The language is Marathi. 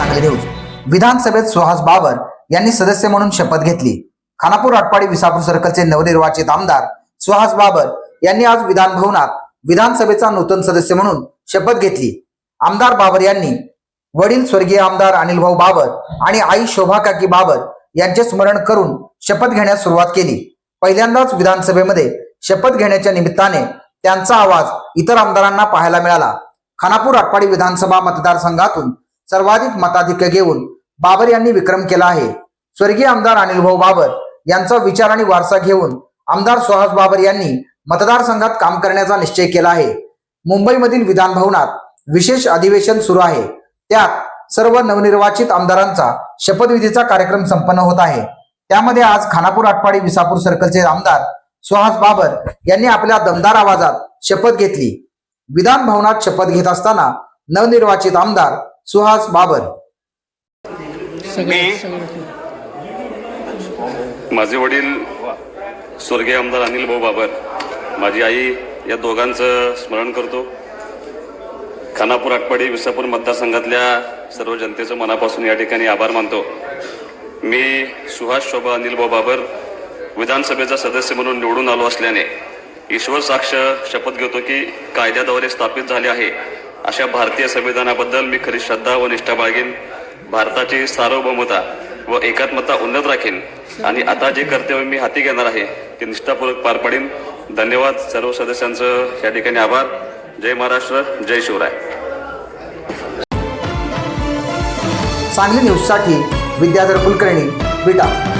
सांगली न्यूज विधानसभेत सुहास बाबर यांनी सदस्य म्हणून शपथ घेतली. खानापूर आटपाडी विसापूर सर्कलचे नवनिर्वाचित आमदार सुहास बाबर यांनी आज विधान भवनात विधानसभेचा नूतन सदस्य म्हणून शपथ घेतली. आमदार बाबर यांनी वडील स्वर्गीय आमदार अनिलभाऊ बाबर आणि आई शोभा काकी बाबर यांचे स्मरण करून शपथ घेण्यास सुरुवात केली. पहिल्यांदाच विधानसभेमध्ये शपथ घेण्याच्या निमित्ताने त्यांचा आवाज इतर आमदारांना पाहायला मिळाला. खानापूर आटपाडी विधानसभा मतदारसंघातून सर्वाधिक मताधिक्य घेऊन बाबर यांनी विक्रम केला आहे. स्वर्गीय आमदार अनिलभाऊ बाबर यांचा विचार आणि वारसा घेऊन आमदार सुहास बाबर यांनी मतदारसंघात काम करण्याचा निश्चय केला आहे. मुंबईमधील विधान भवनात विशेष अधिवेशन सुरू आहे. त्यात सर्व नवनिर्वाचित आमदारांचा शपथविधीचा कार्यक्रम संपन्न होत आहे. त्यामध्ये आज खानापूर आटपाडी विसापूर सर्कलचे आमदार सुहास बाबर यांनी आपल्या दमदार आवाजात शपथ घेतली. विधान भवनात शपथ घेत असताना नवनिर्वाचित आमदार सुहास बाबर. मी माझे वडील स्वर्गीय आमदार अनिल भाऊ बाबर माझी आई या दोघांचं स्मरण करतो. खानापूर आटपाडी विसापूर मतदारसंघातल्या सर्व जनतेचं मनापासून या ठिकाणी आभार मानतो. मी सुहास शोभा अनिल भाऊ बाबर विधानसभेचा सदस्य म्हणून निवडून आलो असल्याने ईश्वर साक्ष शपथ घेतो की कायद्याद्वारे स्थापित झाले आहे. अशा भारतीय संविधानाबद्दल मी खरी श्रद्धा व निष्ठा बाळगेन. भारताची सार्वभौमता व एकात्मता उन्नत राखेन. आणि आता जे कर्तव्य मी हाती घेणार आहे ते निष्ठापूर्वक पार पाडेन. धन्यवाद सर्व सदस्यांचं. या ठिकाणी आभार. जय महाराष्ट्र जय शिवराय. सांगली न्यूजसाठी विद्याधर कुलकर्णी विटा.